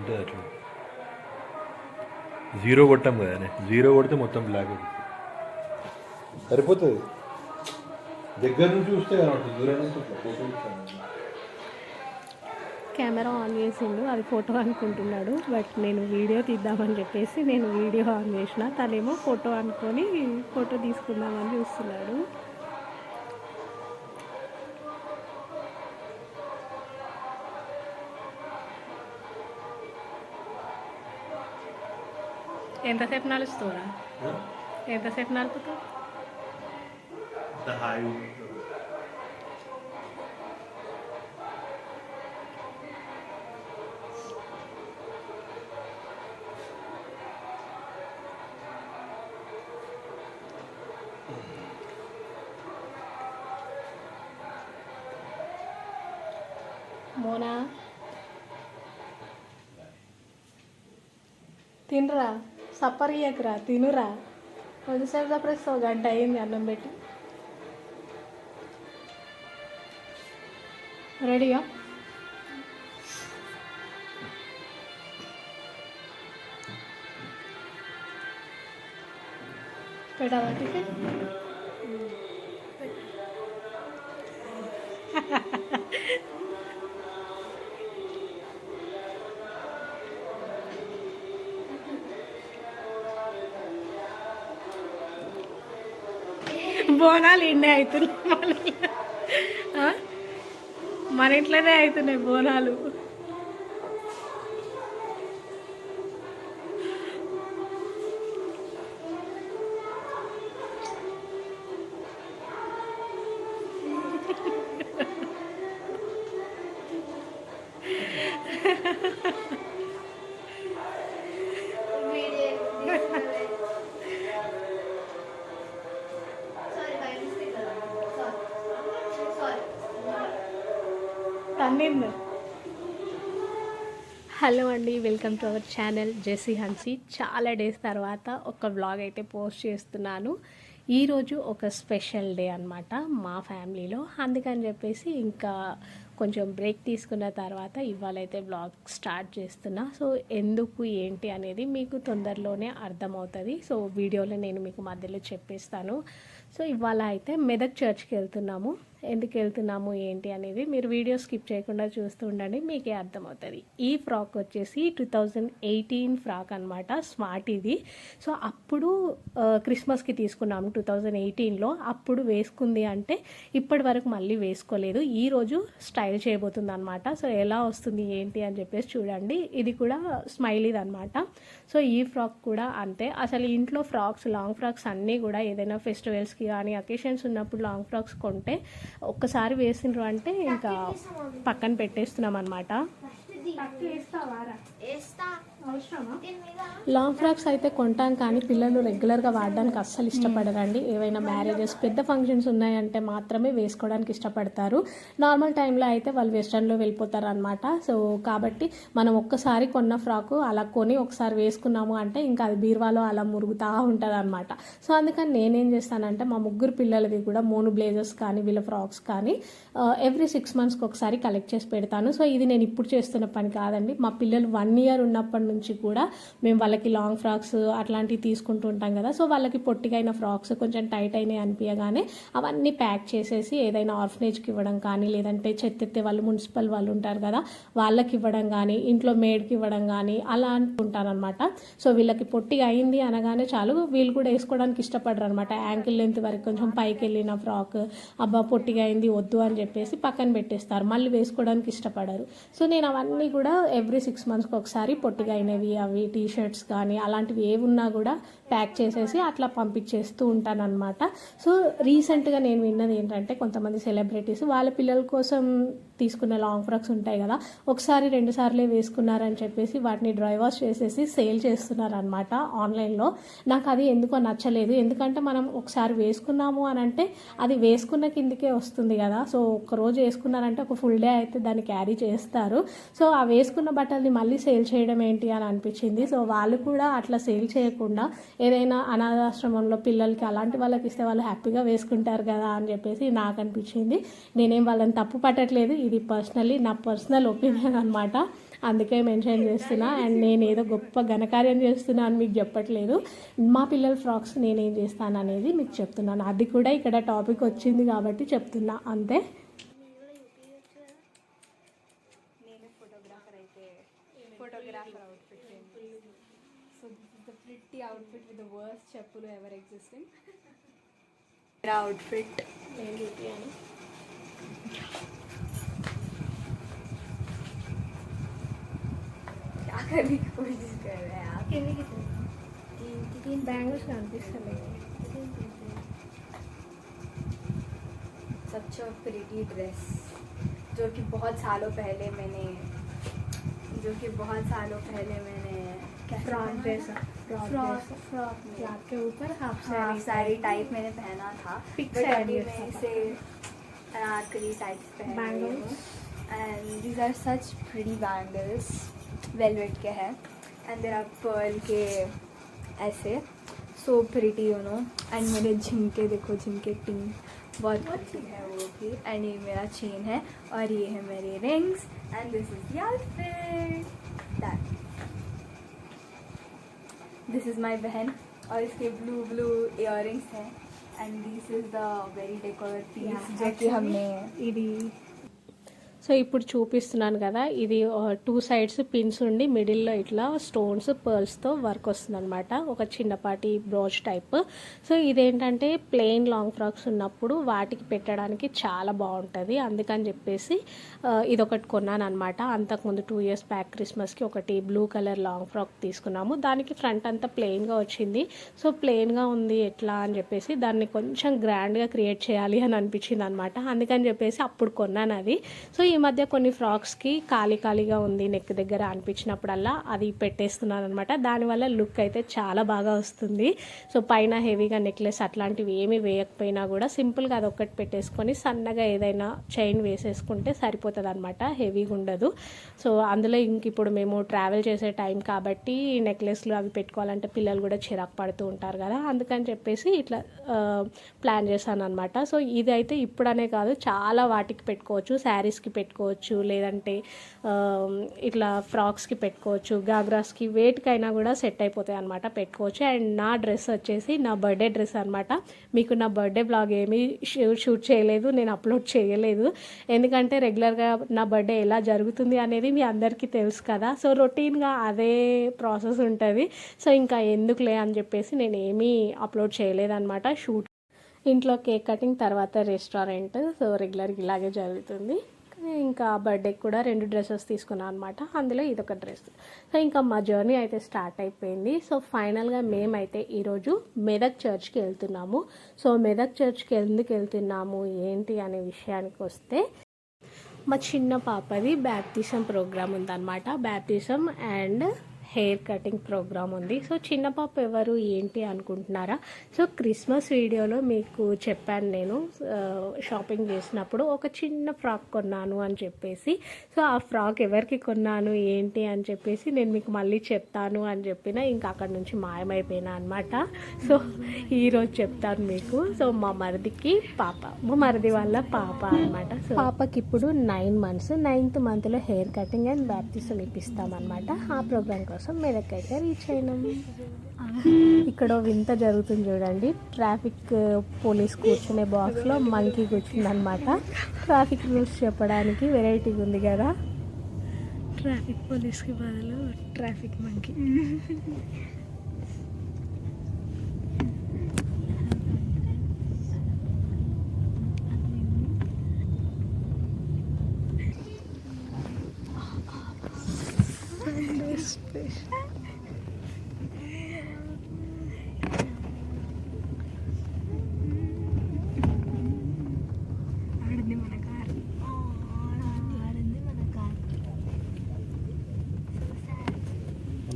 ఉంటుంది అట్లా జీరో కొట్టాం కదా జీరో కొడితే మొత్తం బ్లాక్ అవుతుంది సరిపోతుంది. దగ్గర నుంచి చూస్తే కనబడుతుంది. దూరం నుంచి కెమెరా ఆన్ చేసిండు. అది ఫోటో అనుకుంటున్నాడు. బట్ నేను వీడియో తీద్దామని చెప్పేసి నేను వీడియో ఆన్ చేసిన. తనేమో ఫోటో అనుకొని ఫోటో తీసుకుందామని చూస్తున్నాడు. ఎంతసేపు నడుస్తావురా ఎంతసేపు నడుపుతావు? హాయి మోనా? తినరా? సప్పర్ ఇయ్యకురా తినురా. కొద్దిసేపు తప్పేస్తే ఒక గంట అయింది అన్నం పెట్టి. రెడీగా పెట్టాలా టిఫిన్? ఇన్నే అవుతున్నాయి. మన ఇంట్లోనే అవుతున్నాయి బోనాలు. హలో అండి welcome to our channel Jessy Hansi. చాలా డేస్ తర్వాత ఒక వ్లాగ్ అయితే పోస్ట్ చేస్తున్నాను. ఈరోజు ఒక స్పెషల్ డే అన్నమాట మా ఫ్యామిలీలో. అందుకని చెప్పేసి ఇంకా కొంచెం బ్రేక్ తీసుకున్న తర్వాత ఇవాళైతే బ్లాగ్ స్టార్ట్ చేస్తున్నా. సో ఎందుకు ఏంటి అనేది మీకు తొందరలోనే అర్థమవుతుంది. సో వీడియోలో నేను మీకు మధ్యలో చెప్పేస్తాను. సో ఇవాళ అయితే మెదక్ చర్చ్కి వెళ్తున్నాము. ఎందుకు వెళ్తున్నాము ఏంటి అనేది మీరు వీడియో స్కిప్ చేయకుండా చూస్తూ ఉండండి మీకే అర్థమవుతుంది. ఈ ఫ్రాక్ వచ్చేసి టూ థౌజండ్ ఎయిటీన్ ఫ్రాక్ అనమాట స్మార్ట్ ఇది. సో అప్పుడు క్రిస్మస్కి తీసుకున్నాము టూ థౌజండ్ ఎయిటీన్లో. అప్పుడు వేసుకుంది అంటే ఇప్పటి వరకు మళ్ళీ వేసుకోలేదు. ఈరోజు స్టైల్ చేయబోతుంది అనమాట సో ఎలా వస్తుంది ఏంటి అని చెప్పేసి చూడండి. ఇది కూడా స్మైలీది అనమాట సో ఈ ఫ్రాక్ కూడా అంతే. అసలు ఇంట్లో ఫ్రాక్స్ లాంగ్ ఫ్రాక్స్ అన్నీ కూడా ఏదైనా ఫెస్టివల్స్కి కానీ అకేషన్స్ ఉన్నప్పుడు లాంగ్ ఫ్రాక్స్ కొంటే ఒక్కసారి వేసిండ్రు అంటే ఇంకా పక్కన పెట్టేస్తున్నాం అనమాట లాంగ్ ఫ్రాక్స్ అయితే కొంటాం కానీ పిల్లలు రెగ్యులర్గా వాడడానికి అస్సలు ఇష్టపడరండి. ఏవైనా మ్యారేజెస్ పెద్ద ఫంక్షన్స్ ఉన్నాయంటే మాత్రమే వేసుకోవడానికి ఇష్టపడతారు. నార్మల్ టైంలో అయితే వాళ్ళు వెస్ట్రన్లో వెళ్ళిపోతారు అనమాట సో కాబట్టి మనం ఒక్కసారి కొన్న ఫ్రాకు అలా కొని ఒకసారి వేసుకున్నాము అంటే ఇంకా అది బీరువాలో అలా మురుగుతూ ఉంటుంది అనమాట సో అందుకని నేనేం చేస్తానంటే మా ముగ్గురు పిల్లలవి కూడా మోను బ్లేజర్స్ కానీ వీళ్ళ ఫ్రాక్స్ కానీ ఎవ్రీ సిక్స్ మంత్స్కి ఒకసారి కలెక్ట్ చేసి పెడతాను. సో ఇది నేను ఇప్పుడు చేస్తున్న పని కాదండి. మా పిల్లలు వన్ ఇయర్ ఉన్నప్పటి నుంచి కూడా మేము వాళ్ళకి లాంగ్ ఫ్రాక్స్ అట్లాంటివి తీసుకుంటూ ఉంటాం కదా. సో వాళ్ళకి పొట్టిగైన ఫ్రాక్స్ కొంచెం టైట్ అయినాయి అనిపించగానే అవన్నీ ప్యాక్ చేసేసి ఏదైనా ఆర్ఫనేజ్కి ఇవ్వడం కానీ లేదంటే చెత్తెత్తే వాళ్ళు మున్సిపల్ వాళ్ళు ఉంటారు కదా వాళ్ళకి ఇవ్వడం కానీ ఇంట్లో మేడ్కి ఇవ్వడం కానీ అలా అనుకుంటానమాట సో వీళ్ళకి పొట్టిగా అయింది అనగానే చాలు వీళ్ళు కూడా వేసుకోవడానికి ఇష్టపడరు అనమాట యాంకిల్ లెంత్ వరకు కొంచెం పైకి వెళ్ళిన ఫ్రాక్ అబ్బా పొట్టిగా అయింది వద్దు అని చెప్పేసి పక్కన పెట్టేస్తారు. మళ్ళీ వేసుకోవడానికి ఇష్టపడరు. సో నేను అవన్నీ కూడా ఎవ్రీ సిక్స్ మంత్స్కి ఒకసారి పొట్టిగా అయినవి అవి టీ షర్ట్స్ కానీ అలాంటివి ఏవి ఉన్నా కూడా ప్యాక్ చేసేసి అట్లా పంపించేస్తూ ఉంటాను అనమాట సో రీసెంట్గా నేను విన్నది ఏంటంటే కొంతమంది సెలబ్రిటీస్ వాళ్ళ పిల్లల కోసం తీసుకున్న లాంగ్ ఫ్రాక్స్ ఉంటాయి కదా ఒకసారి రెండు సార్లే వేసుకున్నారని చెప్పేసి వాటిని డ్రై వాష్ చేసేసి సేల్ చేస్తున్నారు అనమాట ఆన్లైన్లో. నాకు అది ఎందుకో నచ్చలేదు. ఎందుకంటే మనం ఒకసారి వేసుకున్నాము అని అంటే అది వేసుకున్న కిందికే వస్తుంది కదా. సో ఒక రోజు వేసుకున్నారంటే ఒక ఫుల్ డే అయితే దాన్ని క్యారీ చేస్తారు. సో ఆ వేసుకున్న బట్టల్ని మళ్ళీ సేల్ చేయడం ఏంటి అని అనిపించింది. సో వాళ్ళు కూడా అట్లా సేల్ చేయకుండా ఏదైనా అనాథాశ్రమంలో పిల్లలకి అలాంటి వాళ్ళకి ఇస్తే వాళ్ళు హ్యాపీగా వేసుకుంటారు కదా అని చెప్పేసి నాకు అనిపించింది. నేనేం వాళ్ళని తప్పు పట్టట్లేదు. ఇది పర్సనలీ నా పర్సనల్ ఒపీనియన్ అనమాట అందుకే మెన్షన్ చేస్తున్నా. అండ్ నేను ఏదో గొప్ప ఘనకార్యం చేస్తున్నా అని మీకు చెప్పట్లేదు. మా పిల్లల ఫ్రాక్స్ నేనేం చేస్తాను అనేది మీకు చెప్తున్నాను. అది కూడా ఇక్కడ టాపిక్ వచ్చింది కాబట్టి చెప్తున్నా. అంతే. నేను ఫోటోగ్రాఫర్ అయితే photographer outfit so this is the pretty outfit with the worst చెప్పులు ఎవర్ ఎగ్జిస్టింగ్ అవుట్ఫిట్ నేను చూపించాను क्या करने की कोशिश कर रहे हैं आप कितने कितने तीन तीन बैंगल्स कॉन्फ्लिक्ट सबसे प्रिटी ड्रेस जो कि बहुत सालों पहले मैंने जो कि बहुत सालों पहले मैंने फ्रॉक ऊपर हाफ़ साड़ी टाइप मैंने पहना था पिक्चर में से टाइप पहन and these are such pretty bangles velvet के हैं। एंड देर आर पर्ल के ऐसे। So pretty you know and मेरे झुमके देखो झुमके टिंग बहुत प्रिटी है वो भी। एंड ये मेरा चेन है। और ये है मेरे rings and this is that this is my बहन। और इसके ब्लू ब्लू इयर हैं। And this is the very decor piece जो कि हमने సో ఇప్పుడు చూపిస్తున్నాను కదా ఇది టూ సైడ్స్ పిన్స్ ఉండి మిడిల్లో ఇట్లా స్టోన్స్ పర్ల్స్తో వర్క్ వస్తుంది అనమాట ఒక చిన్నపాటి బ్రోచ్ టైప్ సో ఇదేంటంటే ప్లెయిన్ లాంగ్ ఫ్రాక్స్ ఉన్నప్పుడు వాటికి పెట్టడానికి చాలా బాగుంటుంది. అందుకని చెప్పేసి ఇదొకటి కొన్నాను అనమాట అంతకుముందు టూ ఇయర్స్ బ్యాక్ క్రిస్మస్కి ఒకటి బ్లూ కలర్ లాంగ్ ఫ్రాక్ తీసుకున్నాము. దానికి ఫ్రంట్ అంతా ప్లెయిన్గా వచ్చింది. సో ప్లెయిన్గా ఉంది ఎట్లా అని చెప్పేసి దాన్ని కొంచెం గ్రాండ్గా క్రియేట్ చేయాలి అని అనిపించింది అనమాట అందుకని చెప్పేసి అప్పుడు కొన్నాను అది సో ఈ మధ్య కొన్ని ఫ్రాక్స్కి ఖాళీ ఖాళీగా ఉంది నెక్ దగ్గర అనిపించినప్పుడల్లా అది పెట్టేస్తున్నాను అనమాట దానివల్ల లుక్ అయితే చాలా బాగా వస్తుంది. సో పైన హెవీగా నెక్లెస్ అట్లాంటివి ఏమీ వేయకపోయినా కూడా సింపుల్గా అది ఒక్కటి పెట్టేసుకొని సన్నగా ఏదైనా చైన్ వేసేసుకుంటే సరిపోతుంది అనమాట హెవీగా ఉండదు. సో అందులో ఇంక ఇప్పుడు మేము ట్రావెల్ చేసే టైం కాబట్టి నెక్లెస్లు అవి పెట్టుకోవాలంటే పిల్లలు కూడా చిరాకు పడుతూ ఉంటారు కదా. అందుకని చెప్పేసి ఇట్లా ప్లాన్ చేశాను అనమాట సో ఇది అయితే ఇప్పుడనే కాదు చాలా వాటికి పెట్టుకోవచ్చు. శారీస్కి పెట్టుకోవచ్చు లేదంటే ఇట్లా ఫ్రాక్స్కి పెట్టుకోవచ్చు గాగ్రాస్కి వేటికైనా కూడా సెట్ అయిపోతాయి అనమాట పెట్టుకోవచ్చు. అండ్ నా డ్రెస్ వచ్చేసి నా బర్త్డే డ్రెస్ అనమాట మీకు నా బర్త్డే బ్లాగ్ ఏమీ షూ- షూట్ చేయలేదు నేను అప్లోడ్ చేయలేదు. ఎందుకంటే రెగ్యులర్గా నా బర్త్డే ఎలా జరుగుతుంది అనేది మీ అందరికీ తెలుసు కదా. సో రొటీన్గా అదే ప్రాసెస్ ఉంటుంది. సో ఇంకా ఎందుకులే అని చెప్పేసి నేను ఏమీ అప్లోడ్ చేయలేదన్నమాట షూట్ ఇంట్లో కేక్ కటింగ్ తర్వాత రెస్టారెంట్. సో రెగ్యులర్గా ఇలాగే జరుగుతుంది. ఇంకా బర్త్డేకి కూడా రెండు డ్రెస్సెస్ తీసుకున్నాను అనమాట అందులో ఇదొక డ్రెస్ సో ఇంకా మా జర్నీ అయితే స్టార్ట్ అయిపోయింది. సో ఫైనల్గా మేమైతే ఈరోజు మెదక్ చర్చ్కి వెళ్తున్నాము. సో మెదక్ చర్చ్కి ఎందుకు వెళ్తున్నాము ఏంటి అనే విషయానికి వస్తే మా చిన్న పాపది బ్యాప్టిజం ప్రోగ్రామ్ ఉందన్నమాట. Baptism and hair cutting program ఉంది. సో చిన్న పాప ఎవరు ఏంటి అనుకుంటున్నారా? సో క్రిస్మస్ వీడియోలో మీకు చెప్పాను నేను. షాపింగ్ చేసినప్పుడు ఒక చిన్న ఫ్రాక్ కొన్నాను అని చెప్పేసి. సో ఆ ఫ్రాక్ ఎవరికి కొన్నాను ఏంటి అని చెప్పేసి నేను మీకు మళ్ళీ చెప్తాను అని చెప్పిన ఇంకా అక్కడ నుంచి మాయమైపోయినా అనమాట సో ఈరోజు చెప్తాను మీకు. సో మా మరిదికి పాప. మా మరిది వాళ్ళ పాప అనమాట సో పాపకి ఇప్పుడు నైన్ మంత్స్. నైన్త్ మంత్లో హెయిర్ కటింగ్ అండ్ బ్యాప్టిజం ఇప్పిస్తామన్నమాట ఆ ప్రోగ్రామ్ కోసం మెదకైతే రీచ్ అయినాం. ఇక్కడ వింత జరుగుతుంది చూడండి. ట్రాఫిక్ పోలీస్ కూర్చునే బాక్స్లో మంకీ కూర్చుందనమాట ట్రాఫిక్ రూల్స్ చెప్పడానికి వెరైటీగా ఉంది కదా. ట్రాఫిక్ పోలీస్కి బదులు ట్రాఫిక్ మంకీ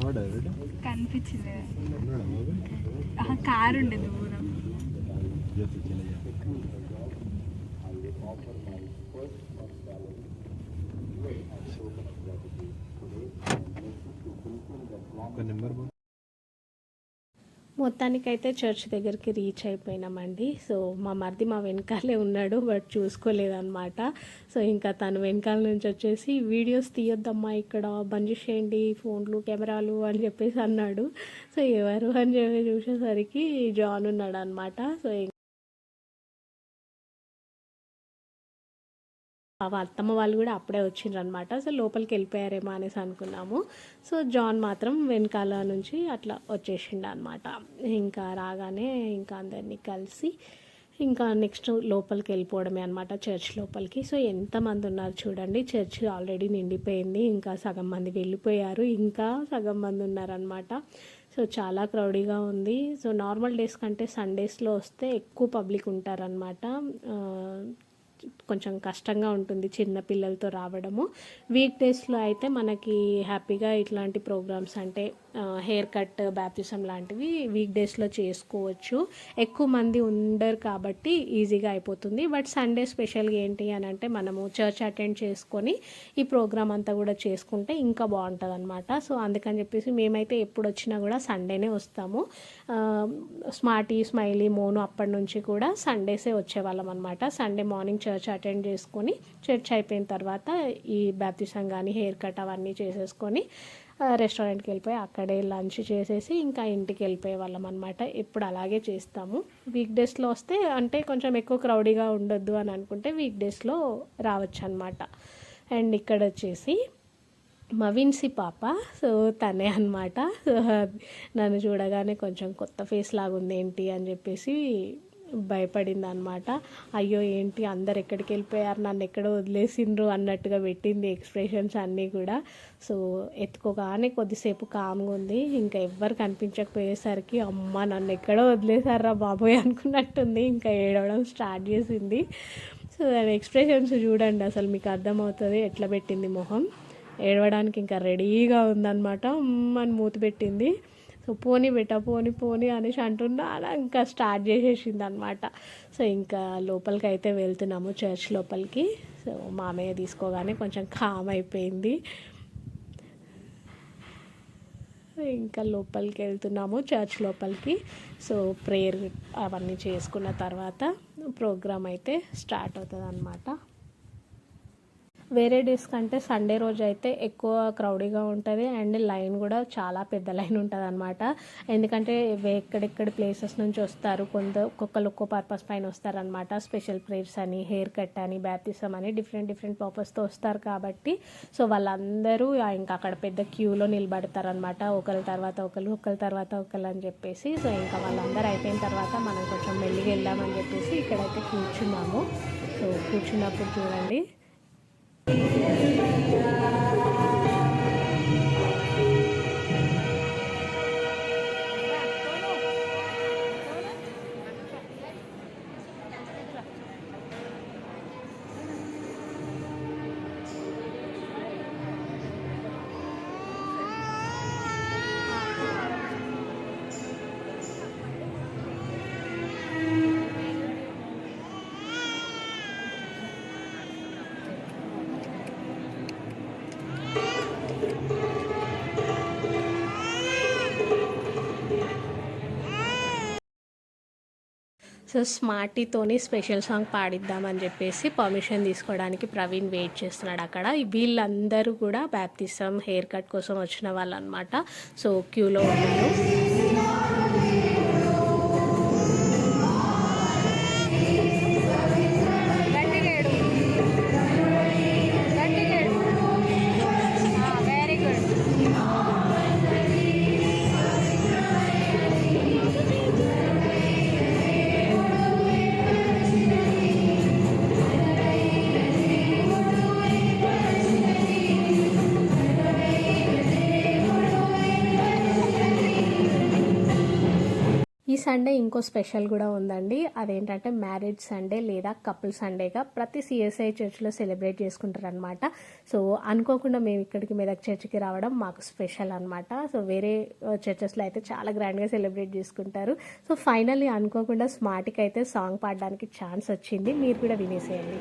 బాబు? కారు ఉండే దూరం. ఒక నెంబర్. మొత్తానికైతే చర్చ్ దగ్గరికి రీచ్ అయిపోయినామండి. సో మా మరిది మా వెనకాలే ఉన్నాడు బట్ చూసుకోలేదన్నమాట. సో ఇంకా తను వెనకాల నుంచి వచ్చేసి వీడియోస్ తీయొద్దమ్మా ఇక్కడ బంద్ చేసేయండి ఫోన్లు కెమెరాలు అని చెప్పేసి అన్నాడు. సో ఎవరు అని చెప్పి చూసేసరికి జాన్ ఉన్నాడు అనమాట సో వాళ్ళ అత్తమ్మ వాళ్ళు కూడా అప్పుడే వచ్చిండ్రు అనమాట సో లోపలికి వెళ్ళిపోయారేమో అనేసి అనుకున్నాము. సో జాన్ మాత్రం వెనకాల నుంచి అట్లా వచ్చేసిండు అనమాట ఇంకా రాగానే ఇంకా అందరినీ కలిసి ఇంకా నెక్స్ట్ లోపలికి వెళ్ళిపోవడమే అనమాట చర్చ్ లోపలికి. సో ఎంతమంది ఉన్నారు చూడండి చర్చ్ ఆల్రెడీ నిండిపోయింది ఇంకా సగం మంది వెళ్ళిపోయారు ఇంకా సగం మంది ఉన్నారనమాట సో చాలా క్రౌడీగా ఉంది. సో నార్మల్ డేస్ కంటే సండేస్లో వస్తే ఎక్కువ పబ్లిక్ ఉంటారనమాట కొంచెం కష్టంగా ఉంటుంది చిన్న పిల్లలతో రావడము. వీక్ డేస్లో అయితే మనకి హ్యాపీగా ఇట్లాంటి ప్రోగ్రామ్స్ అంటే హెయిర్ కట్ బ్యాప్టిజం లాంటివి వీక్ డేస్లో చేసుకోవచ్చు. ఎక్కువ మంది ఉండరు కాబట్టి ఈజీగా అయిపోతుంది. బట్ సండే స్పెషల్గా ఏంటి అని అంటే మనము చర్చ్ అటెండ్ చేసుకొని ఈ ప్రోగ్రామ్ అంతా కూడా చేసుకుంటే ఇంకా బాగుంటుంది అనమాట సో అందుకని చెప్పేసి మేమైతే ఎప్పుడు వచ్చినా కూడా సండేనే వస్తాము. స్మార్టీ స్మైలీ మోను అప్పటి నుంచి కూడా సండేసే వచ్చేవాళ్ళం అనమాట సండే మార్నింగ్ చర్చ్ అటెండ్ చేసుకొని చర్చ్ అయిపోయిన తర్వాత ఈ బ్యాప్తిసం కానీ హెయిర్ కట్ అవన్నీ చేసేసుకొని రెస్టారెంట్కి వెళ్ళిపోయి అక్కడే లంచ్ చేసేసి ఇంకా ఇంటికి వెళ్ళిపోయే వాళ్ళం అనమాట ఎప్పుడు అలాగే చేస్తాము. వీక్ డేస్లో వస్తే అంటే కొంచెం ఎక్కువ క్రౌడీగా ఉండొద్దు అని అనుకుంటే వీక్ డేస్లో రావచ్చు అనమాట అండ్ ఇక్కడ వచ్చేసి మవిన్సి పాప. సో తనే అనమాట నన్ను చూడగానే కొంచెం కొత్త ఫేస్ లాగా ఉంది ఏంటి అని చెప్పేసి భయపడింది అనమాట అయ్యో ఏంటి? అందరు ఎక్కడికి వెళ్ళిపోయారు? నన్ను ఎక్కడ వదిలేసిండ్రు అన్నట్టుగా పెట్టింది ఎక్స్ప్రెషన్స్ అన్నీ కూడా. సో ఎత్తుకోగానే కొద్దిసేపు కామ్గా ఉంది. ఇంకా ఎవ్వరు కనిపించకపోయేసరికి అమ్మ నన్ను ఎక్కడో వదిలేశారా బాబోయ్ అనుకున్నట్టుంది. ఇంకా ఏడవడం స్టార్ట్ చేసింది. సో దాని ఎక్స్ప్రెషన్స్ చూడండి. అసలు మీకు అర్థమవుతుంది ఎట్లా పెట్టింది మొహం. ఏడవడానికి ఇంకా రెడీగా ఉందన్నమాట అని మూతి పెట్టింది. సో పోనీ బెట్ట పోని పోని అనేసి అంటున్నా. ఇంకా స్టార్ట్ చేసేసింది అనమాట సో ఇంకా లోపలికి అయితే వెళ్తున్నాము చర్చ్ లోపలికి. సో మామయ్య తీసుకోగానే కొంచెం కామ్ అయిపోయింది. ఇంకా లోపలికి వెళ్తున్నాము చర్చ్ లోపలికి. సో ప్రేయర్ అవన్నీ చేసుకున్న తర్వాత ప్రోగ్రామ్ అయితే స్టార్ట్ అవుతుంది అనమాట వేరే డేస్ కంటే సండే రోజు అయితే ఎక్కువ క్రౌడీగా ఉంటుంది అండ్ లైన్ కూడా చాలా పెద్ద లైన్ ఉంటుంది అనమాట ఎందుకంటే ఎక్కడెక్కడ ప్లేసెస్ నుంచి వస్తారు కొంత ఒక్కొక్కరు ఒక్కో పర్పస్ పైన వస్తారనమాట స్పెషల్ ప్రేయర్స్ అని హెయిర్ కట్ అని బ్యాప్తిసం అని డిఫరెంట్ డిఫరెంట్ పర్పస్తో వస్తారు కాబట్టి. సో వాళ్ళందరూ ఇంకా అక్కడ పెద్ద క్యూలో నిలబడతారనమాట ఒకరి తర్వాత ఒకరు ఒకరి తర్వాత ఒకరు అని చెప్పేసి. సో ఇంకా వాళ్ళందరూ అయిపోయిన తర్వాత మనం కొంచెం మెల్లిగా వెళ్దామని చెప్పేసి ఇక్కడైతే కూర్చున్నాము. సో కూర్చున్నప్పుడు చూడండి. ハハハハ! సో స్మార్టీతోని స్పెషల్ సాంగ్ పాడిద్దామని చెప్పేసి పర్మిషన్ తీసుకోవడానికి ప్రవీణ్ వెయిట్ చేస్తున్నాడు అక్కడ. వీళ్ళందరూ కూడా బ్యాప్తిసం హెయిర్ కట్ కోసం వచ్చిన వాళ్ళు అనమాట సో క్యూలో ఉన్నారు సండే ఇంకో స్పెషల్ కూడా ఉందండి. అదేంటంటే మ్యారేజ్ సండే లేదా కపుల్ సండేగా ప్రతి సిఎస్ఐ చర్చ్లో సెలబ్రేట్ చేసుకుంటారు అనమాట సో అనుకోకుండా మేము ఇక్కడికి మెదక్ చర్చ్కి రావడం మాకు స్పెషల్ అనమాట సో వేరే చర్చెస్లో అయితే చాలా గ్రాండ్గా సెలబ్రేట్ చేసుకుంటారు. సో ఫైనల్లీ అనుకోకుండా స్మార్ట్కి అయితే సాంగ్ పాడడానికి ఛాన్స్ వచ్చింది. మీరు కూడా వినేసేయండి.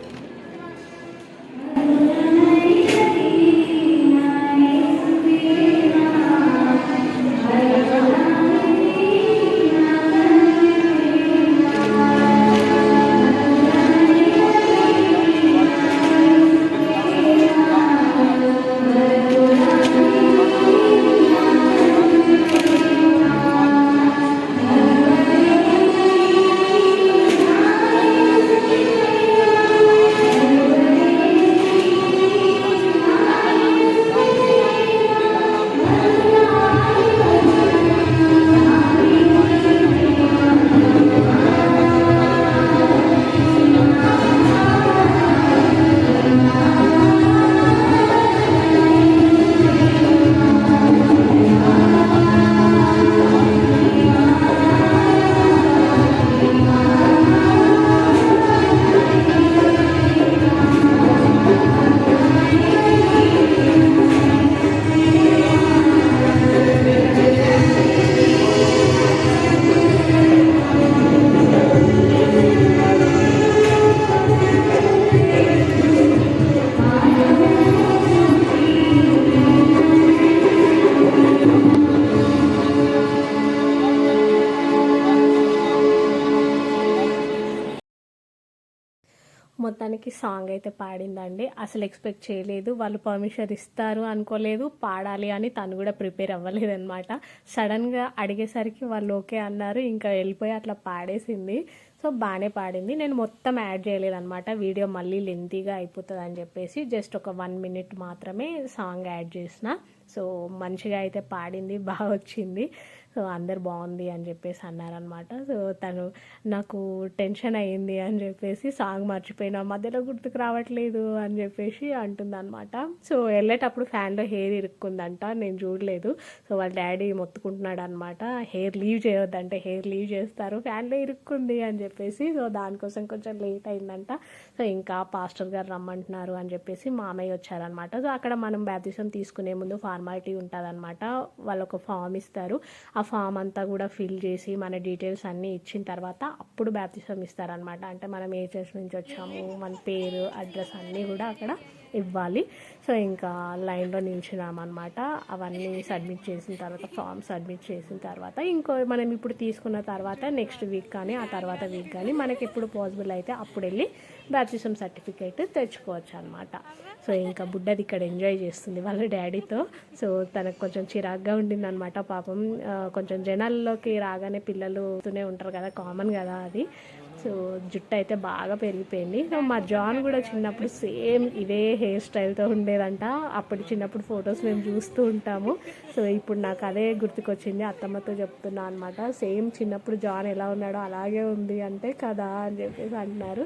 సాంగ్ అయితే పాడిందండి. అసలు ఎక్స్పెక్ట్ చేయలేదు. వాళ్ళు పర్మిషన్ ఇస్తారు అనుకోలేదు. పాడాలి అని తను కూడా ప్రిపేర్ అవ్వలేదు అనమాట సడన్గా అడిగేసరికి వాళ్ళు ఓకే అన్నారు. ఇంకా వెళ్ళిపోయి అట్లా పాడేసింది. సో బాగానే పాడింది. నేను మొత్తం యాడ్ చేయలేదన్నమాట. వీడియో మళ్ళీ లెంతీగా అయిపోతుంది అని చెప్పేసి జస్ట్ ఒక వన్ మినిట్ మాత్రమే సాంగ్ యాడ్ చేసిన. సో మంచిగా అయితే పాడింది. బాగా వచ్చింది. సో అందరు బాగుంది అని చెప్పేసి అన్నారనమాట సో తను నాకు టెన్షన్ అయ్యింది అని చెప్పేసి సాంగ్ మర్చిపోయినా మధ్యలో గుర్తుకు రావట్లేదు అని చెప్పేసి అంటుందన్నమాట. సో వెళ్ళేటప్పుడు ఫ్యాన్లో హెయిర్ ఇరుక్కుందంట నేను చూడలేదు. సో వాళ్ళ డాడీ మొత్తుకుంటున్నాడు అనమాట హెయిర్ లీవ్ చేయొద్దంటే హెయిర్ లీవ్ చేస్తారు ఫ్యాన్లో ఇరుక్కుంది అని చెప్పేసి. సో దానికోసం కొంచెం లేట్ అయిందంట. సో ఇంకా పాస్టర్ గారు రమ్మంటున్నారు అని చెప్పేసి మామయ్య వచ్చారనమాట సో అక్కడ మనం బ్యాప్తిజం తీసుకునే ముందు ఫార్మాలిటీ ఉంటుందన్నమాట. వాళ్ళు ఒక ఫామ్ ఇస్తారు. ఆ ఫామ్ అంతా కూడా ఫిల్ చేసి మన డీటెయిల్స్ అన్నీ ఇచ్చిన తర్వాత అప్పుడు బ్యాప్తిజం ఇస్తారనమాట అంటే మనం ఏ చర్చ్ నుంచి వచ్చాము మన పేరు అడ్రస్ అన్నీ కూడా అక్కడ ఇవ్వాలి. సో ఇంకా లైన్లో నిల్చున్నామన్నమాట. అవన్నీ సబ్మిట్ చేసిన తర్వాత ఫామ్ సబ్మిట్ చేసిన తర్వాత ఇంకో మనం ఇప్పుడు తీసుకున్న తర్వాత నెక్స్ట్ వీక్ కానీ ఆ తర్వాత వీక్ కానీ మనకి ఎప్పుడు పాసిబుల్ అయితే అప్పుడు వెళ్ళి బ్యాప్టిజం సర్టిఫికేట్ తెచ్చుకోవచ్చు అనమాట సో ఇంకా బుడ్డది ఇక్కడ ఎంజాయ్ చేస్తుంది వాళ్ళ డాడీతో. సో తనకు కొంచెం చిరాగ్గా ఉండింది అనమాట పాపం కొంచెం జనాల్లోకి రాగానే పిల్లలు ఉంటారు కదా కామన్ కదా అది. సో జుట్టు అయితే బాగా పెరిగిపోయింది. సో మా జాన్ కూడా చిన్నప్పుడు సేమ్ ఇదే హెయిర్ స్టైల్తో ఉండేదంట. అప్పటి చిన్నప్పుడు ఫొటోస్ మేము చూస్తూ ఉంటాము. సో ఇప్పుడు నాకు అదే గుర్తుకొచ్చింది. అత్తమ్మతో చెప్తున్నా అనమాట సేమ్ చిన్నప్పుడు జాన్ ఎలా ఉన్నాడో అలాగే ఉంది అంటే కదా అని చెప్పేసి అంటున్నారు.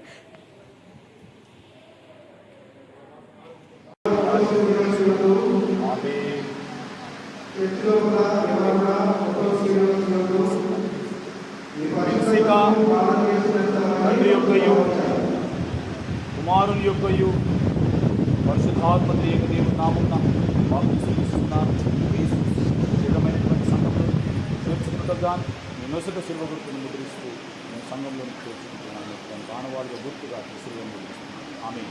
హింసిక తండ్రి యొక్కయు కుమారుని యొక్క పరిశుద్ధాత్మ దేవ దేవుని నామున్న బాబు సూచిస్తున్నాను సంఘంలో చేర్చుకున్నట్టుగా నేను శిల్వ గుర్తుని ముద్రిస్తూ నేను సంఘంలో చేర్చుకుంటున్నాను. దాని ప్రాణవాడిగా గుర్తుగా శిల్వ ఆమె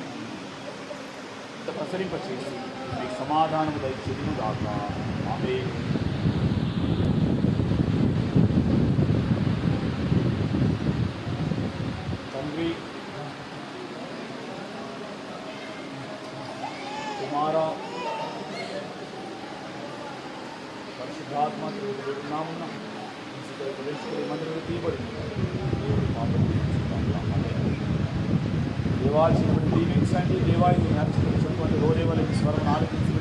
ఆమె ప్రసరింపచేసి మీకు సమాధానం దయచేది దాకా ఆమె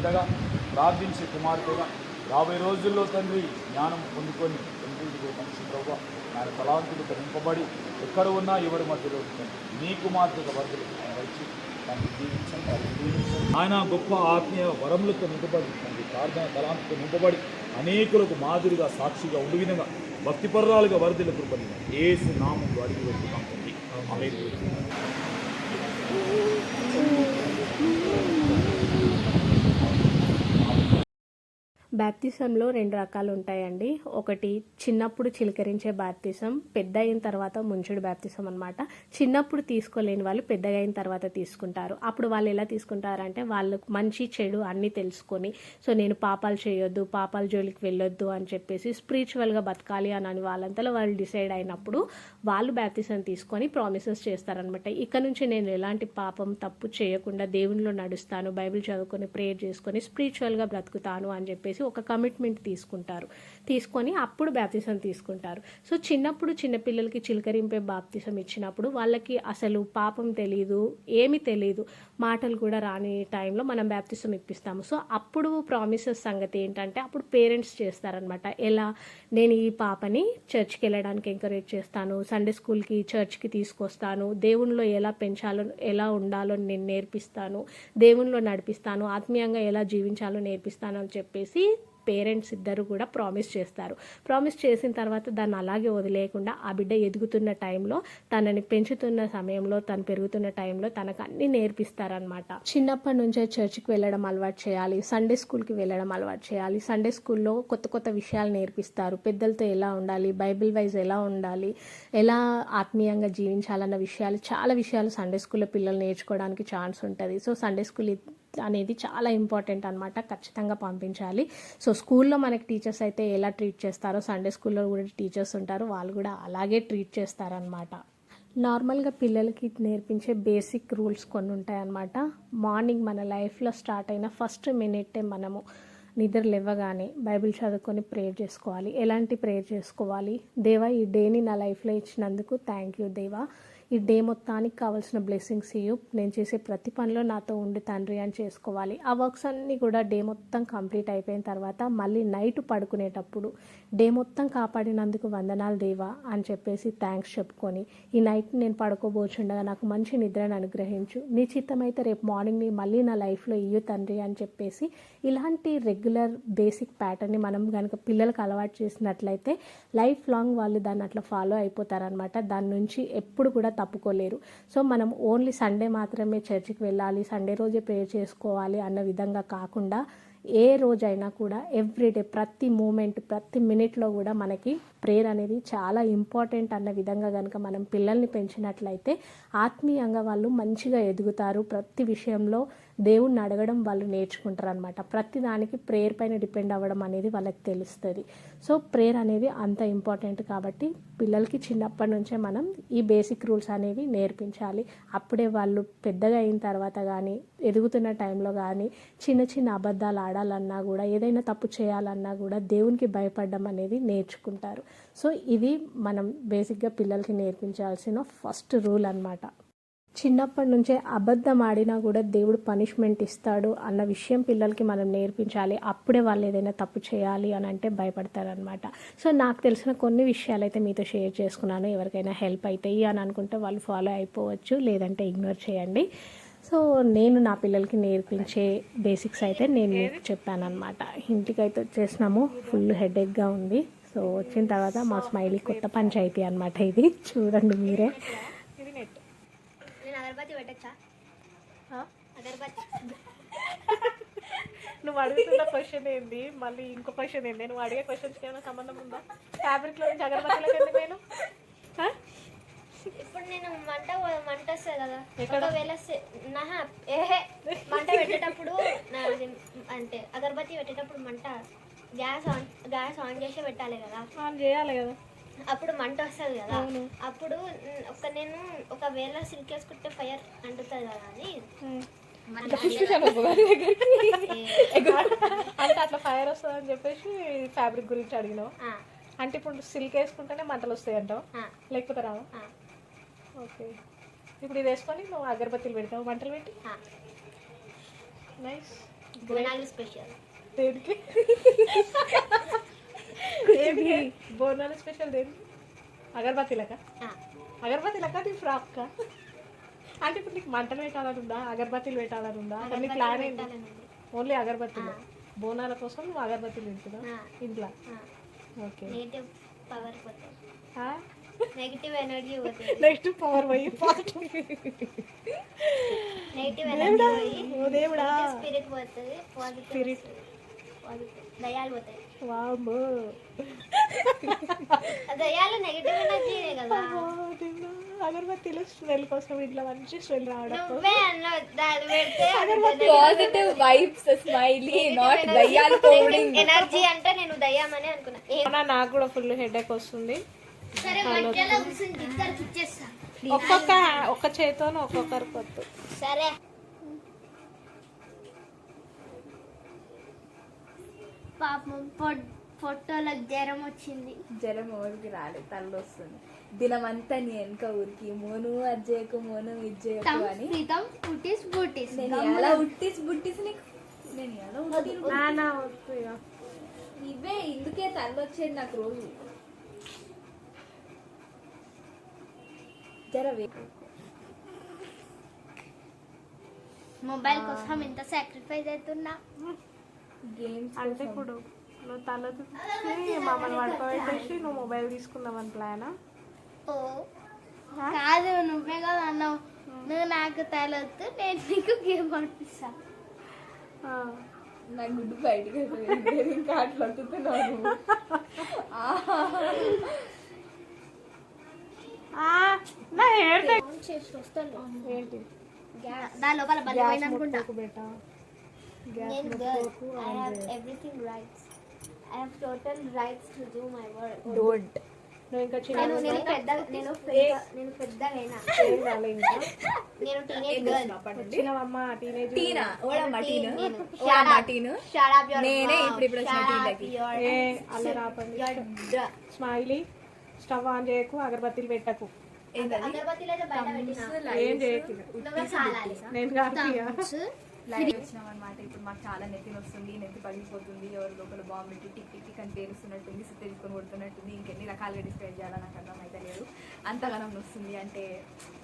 బిడ్డగా ప్రార్థించే కుమార్తెగా రాబోయే రోజుల్లో తండ్రి జ్ఞానం పొందుకొని తండ్రి మనిషి ప్రభావ ఆయన తలాంతులతో నింపబడి ఎక్కడ ఉన్నా ఎవరి మధ్యలో మీ నీ కుమార్తెగా వర్గలు వచ్చి దాన్ని దీవించండి ఆయన గొప్ప ఆత్మీయ వరములతో నింపబడి తండ్రి ప్రార్థన తలాంతుతో నింపబడి అనేకులకు మాదిరిగా సాక్షిగా ఉండి విధంగా భక్తిపరురాలుగా వరదల కృపని ఏసు నామం అడిగి వెళ్తున్నాం తండ్రి. ఆమె బ్యాప్తిజంలో రెండు రకాలు ఉంటాయండి ఒకటి చిన్నప్పుడు చిలకరించే బ్యాప్తిజం పెద్ద అయిన తర్వాత ముంచుడు బ్యాప్తిజం అనమాట చిన్నప్పుడు తీసుకోలేని వాళ్ళు పెద్దగా అయిన తర్వాత తీసుకుంటారు. అప్పుడు వాళ్ళు ఎలా తీసుకుంటారంటే వాళ్ళు మంచి చెడు అన్నీ తెలుసుకొని సో నేను పాపాలు చేయొద్దు పాపాల జోలికి వెళ్ళొద్దు అని చెప్పేసి స్పిరిచువల్గా బతకాలి అని అని వాళ్ళంతలో వాళ్ళు డిసైడ్ అయినప్పుడు వాళ్ళు బ్యాప్తిజం తీసుకొని ప్రామిసెస్ చేస్తారనమాట ఇక్కడ నుంచి నేను ఎలాంటి పాపం తప్పు చేయకుండా దేవునిలో నడుస్తాను బైబిల్ చదువుకొని ప్రేయర్ చేసుకొని స్పిరిచువల్గా బ్రతుకుతాను అని చెప్పేసి ఒక కమిట్మెంట్ తీసుకుంటారు. తీసుకొని అప్పుడు బ్యాప్తిసం తీసుకుంటారు. సో చిన్నప్పుడు చిన్నపిల్లలకి చిలకరింపే బాప్తిసం ఇచ్చినప్పుడు వాళ్ళకి అసలు పాపం తెలియదు ఏమి తెలియదు మాటలు కూడా రాని టైంలో మనం బ్యాప్తిసం ఇప్పిస్తాము. సో అప్పుడు ప్రామిసెస్ సంగతి ఏంటంటే అప్పుడు పేరెంట్స్ చేస్తారనమాట. ఎలా? నేను ఈ పాపని చర్చ్కి వెళ్ళడానికి ఎంకరేజ్ చేస్తాను. సండే స్కూల్కి చర్చ్కి తీసుకొస్తాను. దేవునిలో ఎలా పెంచాలో ఎలా ఉండాలో నేను నేర్పిస్తాను. దేవునిలో నడిపిస్తాను. ఆత్మీయంగా ఎలా జీవించాలో నేర్పిస్తాను అని చెప్పేసి పేరెంట్స్ ఇద్దరు కూడా ప్రామిస్ చేస్తారు. ప్రామిస్ చేసిన తర్వాత దాన్ని అలాగే వదిలేయకుండా ఆ బిడ్డ ఎదుగుతున్న టైంలో తనని పెంచుతున్న సమయంలో తను పెరుగుతున్న టైంలో తనకు అన్ని నేర్పిస్తారనమాట చిన్నప్పటి నుంచే చర్చికి వెళ్ళడం అలవాటు చేయాలి సండే స్కూల్కి వెళ్ళడం అలవాటు చేయాలి సండే స్కూల్లో కొత్త కొత్త విషయాలు నేర్పిస్తారు. పెద్దలతో ఎలా ఉండాలి బైబిల్ వైజ్ ఎలా ఉండాలి ఎలా ఆత్మీయంగా జీవించాలన్న విషయాలు చాలా విషయాలు సండే స్కూల్లో పిల్లలు నేర్చుకోవడానికి ఛాన్స్ ఉంటుంది. సో సండే స్కూల్ అనేది చాలా ఇంపార్టెంట్ అనమాట ఖచ్చితంగా పంపించాలి. సో స్కూల్లో మనకి టీచర్స్ అయితే ఎలా ట్రీట్ చేస్తారో సండే స్కూల్లో కూడా టీచర్స్ ఉంటారు. వాళ్ళు కూడా అలాగే ట్రీట్ చేస్తారనమాట నార్మల్గా పిల్లలకి నేర్పించే బేసిక్ రూల్స్ కొన్ని ఉంటాయన్నమాట. మార్నింగ్ మన లైఫ్లో స్టార్ట్ అయిన ఫస్ట్ మినిట్టే మనము నిద్ర లేవగానే బైబిల్ చదువుకొని ప్రేయర్ చేసుకోవాలి. ఎలాంటి ప్రేయర్ చేసుకోవాలి? దేవా ఈ డేని నా లైఫ్లో ఇచ్చినందుకు థ్యాంక్ యూ దేవా. ఈ డే మొత్తానికి కావాల్సిన బ్లెస్సింగ్స్ ఇయ్యు. నేను చేసే ప్రతి పనిలో నాతో ఉండి తండ్రి అని చేసుకోవాలి. ఆ వర్క్స్ అన్నీ కూడా డే మొత్తం కంప్లీట్ అయిపోయిన తర్వాత మళ్ళీ నైట్ పడుకునేటప్పుడు డే మొత్తం కాపాడినందుకు వందనాలు దేవా అని చెప్పేసి థ్యాంక్స్ చెప్పుకొని ఈ నైట్ నేను పడుకోబోచుండగా నాకు మంచి నిద్రను అనుగ్రహించు. నీ చిత్తమైతే రేపు మార్నింగ్ మళ్ళీ నా లైఫ్లో ఇయ్యు తండ్రి అని చెప్పేసి ఇలాంటి రెగ్యులర్ బేసిక్ ప్యాటర్న్ని మనం కనుక పిల్లలకు అలవాటు చేసినట్లయితే లైఫ్ లాంగ్ వాళ్ళు దాన్ని అట్లా ఫాలో అయిపోతారనమాట దాని నుంచి ఎప్పుడు కూడా తప్పుకోలేరు. సో మనం ఓన్లీ సండే మాత్రమే చర్చికి వెళ్ళాలి సండే రోజే ప్రేయర్ చేసుకోవాలి అన్న విధంగా కాకుండా ఏ రోజైనా కూడా ఎవ్రీడే ప్రతి మూమెంట్ ప్రతి మినిట్లో కూడా మనకి ప్రేయర్ అనేది చాలా ఇంపార్టెంట్ అన్న విధంగా కనుక మనం పిల్లల్ని పెంచినట్లయితే ఆత్మీయంగా వాళ్ళు మంచిగా ఎదుగుతారు. ప్రతి విషయంలో దేవుణ్ణి అడగడం వాళ్ళు నేర్చుకుంటారు అనమాట ప్రతి దానికి ప్రేయర్ పైన డిపెండ్ అవ్వడం అనేది వాళ్ళకి తెలుస్తుంది. సో ప్రేయర్ అనేది అంత ఇంపార్టెంట్ కాబట్టి పిల్లలకి చిన్నప్పటి నుంచే మనం ఈ బేసిక్ రూల్స్ అనేవి నేర్పించాలి. అప్పుడే వాళ్ళు పెద్దగా అయిన తర్వాత కానీ ఎదుగుతున్న టైంలో కానీ చిన్న చిన్న అబద్ధాలు ఆడాలన్నా కూడా ఏదైనా తప్పు చేయాలన్నా కూడా దేవునికి భయపడడం అనేది నేర్చుకుంటారు. సో ఇది మనం బేసిక్గా పిల్లలకి నేర్పించాల్సిన ఫస్ట్ రూల్ అన్నమాట. చిన్నప్పటి నుంచే అబద్ధం ఆడినా కూడా దేవుడు పనిష్మెంట్ ఇస్తాడు అన్న విషయం పిల్లలకి మనం నేర్పించాలి. అప్పుడే వాళ్ళు ఏదైనా తప్పు చేయాలి అని అంటే భయపడతారనమాట సో నాకు తెలిసిన కొన్ని విషయాలు అయితే మీతో షేర్ చేసుకున్నాను. ఎవరికైనా హెల్ప్ అవుతాయి అని అనుకుంటే వాళ్ళు ఫాలో అయిపోవచ్చు లేదంటే ఇగ్నోర్ చేయండి. సో నేను నా పిల్లలకి నేర్పించే బేసిక్స్ అయితే నేను మీకు చెప్పాను అనమాట ఇంటికైతే వచ్చేసినాము. ఫుల్ హెడేక్గా ఉంది. సో వచ్చిన తర్వాత మా స్మైలీ కొత్త పంచాయతీ అనమాట ఇది. చూడండి మీరే. నేను అగరబత్తి పెట్టచ్చా? అగరబత్తి. నువ్వు అడుగుతున్న క్వశ్చన్ ఏంది? మళ్ళీ ఇంకో క్వశ్చన్ ఏంది? నువ్వు అడిగే క్వశ్చన్స్కి ఏమైనా సంబంధం ఉందా? ఫ్యాబ్రిక్లో నుంచి అగరబత్తిలోకి ఎందుకు నేను? ఇప్పుడు నేను మంట మంట వస్తుంది కదా. ఎక్కడ? ఒకవేళ సె- నహా ఏహే మంట పెట్టేటప్పుడు అంటే అగరబత్తి పెట్టేటప్పుడు మంట గ్యాస్ ఆన్ గ్యాస్ ఆన్ చేసి పెట్టాలి కదా. ఆన్ చేయాలి కదా. అప్పుడు మంట వస్తుంది కదా. అప్పుడు ఒక నేను ఒకవేళ సిల్క్ వేసుకుంటే ఫైర్ అంటుతుంది కదా అని. అంటే అట్లా ఫైర్ వస్తుంది అని చెప్పేసి ఫ్యాబ్రిక్ గురించి అడిగినావు. అంటే ఇప్పుడు సిల్క్ వేసుకుంటేనే మంటలు వస్తాయి అంటావు. లేకపోతే రావా? ఓకే. ఇప్పుడు ఇది వేసుకొని నువ్వు అగరబత్తిలు పెడతావు. మంటలు పెట్టి. Nice special. దేనికి? బోనాలు స్పెషల్ దేనికి? అగరబత్తిలక? ఆ, అగరబత్తిలక నీ ఫ్రాక్ అంటే ఇప్పుడు నీకు మంటలు పెట్టాలని ఉందా అగరబత్తిలు పెట్టాలని ఉందా అక్కడ నీ ప్లాన్ ఏంటి. ఓన్లీ అగరబత్తిలు. బోనాల కోసం నువ్వు అగరబత్తిలు ఆ, ఇంట్లో. Okay. Power negative energy next power పోయి పాజిటివ్ నెగిటివ్ ఎనర్జీ పోయి దేవుడా? స్పిరిట్ పోతుంది పాజిటివ్ స్పిరిట్ దయాలు పోతాయి వామ్మో. దయాలు నెగిటివ్ ఎనర్జీనే కదా. అగరబత్తిలు స్మెల్ కోసం ఇంట్లో మంచి స్మెల్ రావడం పాజిటివ్ వైబ్స్ స్మైలీ నాట్ దయ్యాలు ఎనర్జీ అంటే నేను దయ్యామని అనుకున్నా. నాకు కూడా ఫుల్ హెడేక్ వస్తుంది. ఒక్కొక్క ఒక్క చేతితో ఒక్కొక్కరు కొత్త సరే. పాపం ఫోటోలకు జ్వరం వచ్చింది. జ్వరం ఎవరికి రాలేదు తల్లి వస్తుంది. దినమంతా నీ వెనక ఊరికి మోను అజ్జయకు మోను ఇజ్జయకు అని. ప్రీతం బుటీస్ బుటీస్ నేను ఎలా ఉట్టిస్ బుట్టిస్ నీకు? నేను ఎలా ఇవే ఇందుకే తల్లి వచ్చేది నాకు రోజు. జర వే మొబైల్ కోసం ఇంత సాక్రిఫైస్ అవుతున్నా గేమ్స్ అంటే ఇప్పుడు నువ్వు తల మమ్మల్ని పడుకోబెట్టేసి నువ్వు మొబైల్ తీసుకుందామని ప్లానా ఓ. కాదు నువ్వే కదా అన్నావు. నువ్వు నాకు తలొద్దు నేను నీకు గేమ్ ఆడిపిస్తా నా గుడ్డు బయటకు. ఇంకా అట్లా. నా హెయిర్ చేసి వస్తాను. ఏంటి? దాని లోపల బలమైన అనుకుంటా ముట్టుకోకు I have everything rights I have total rights to do my work don't నువ్వు ఇంకా చిన్న నేను నేను పెద్ద నేను పెద్ద నేను పెద్దగా అయినా ఏం కాలే ఇంకా. నేను టీనేజ్ గర్ల్ వచ్చినవమ్మ టీనేజ్ టీనా? ఓడమ్మ టీను ఓడమ్మ టీను? షట్ అప్ యువర్ నేనే ఇప్పుడు ఇప్పుడు వచ్చిన టీలకి. ఏ అల్ల రాపండి. స్మైలీ స్టవ్ ఆన్ చేయకు అగరబత్తిలు పెట్టకు. అగరబత్తిలో అయితే బయట పెట్టిన? ఏం చేయకు. నేను కాదు లైవ్ వచ్చినాం అనమాట ఇప్పుడు మాకు చాలా నెత్తి వస్తుంది నెత్తి పగిలిపోతుంది ఎవరు లోపల బాంబు పెట్టి టిక్ టిక్ టిక్ అని పేరుస్తున్నట్టుంది సిట్ తీసుకొని కొడుతున్నట్టుంది ఇంకెన్ని రకాలుగా డిస్క్రైబ్ చేయాలో నాకు అర్థం అయితే లేదు అంతగానం వస్తుంది అంటే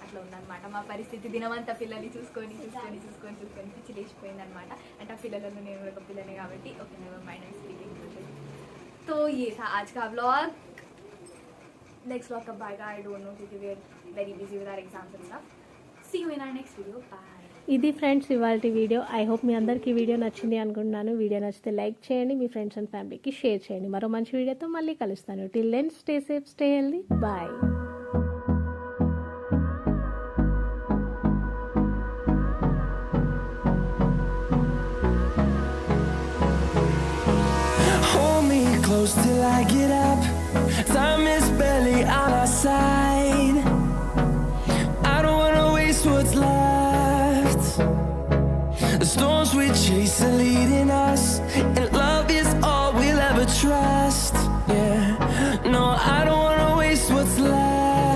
అట్లా ఉందన్నమాట మా పరిస్థితి దినమంతా పిల్లల్ని చూసుకొని చూసుకొని చూసుకొని చూసుకొని పిచ్చి లేచిపోయింది అనమాట అంటే ఆ పిల్లలలో నేను కూడా ఒక పిల్లనే కాబట్టి okay never mind I speaking तो ये था आज का व्लॉग नेक्स्ट व्लॉग कब आएगा आई डोंट नो क्योंकि we are very busy with our exams and stuff see you in our next video bye ఇది ఫ్రెండ్స్ ఇవాళ వీడియో. ఐ హోప్ మీ అందరికీ వీడియో నచ్చింది అనుకుంటున్నాను. వీడియో నచ్చితే లైక్ చేయండి మీ ఫ్రెండ్స్ అండ్ ఫ్యామిలీకి షేర్ చేయండి. మరో మంచి వీడియోతో మళ్ళీ కలుస్తాను. Till then stay safe stay healthy bye close till I get up. Time is barely on our side. Storms we chase are leading us,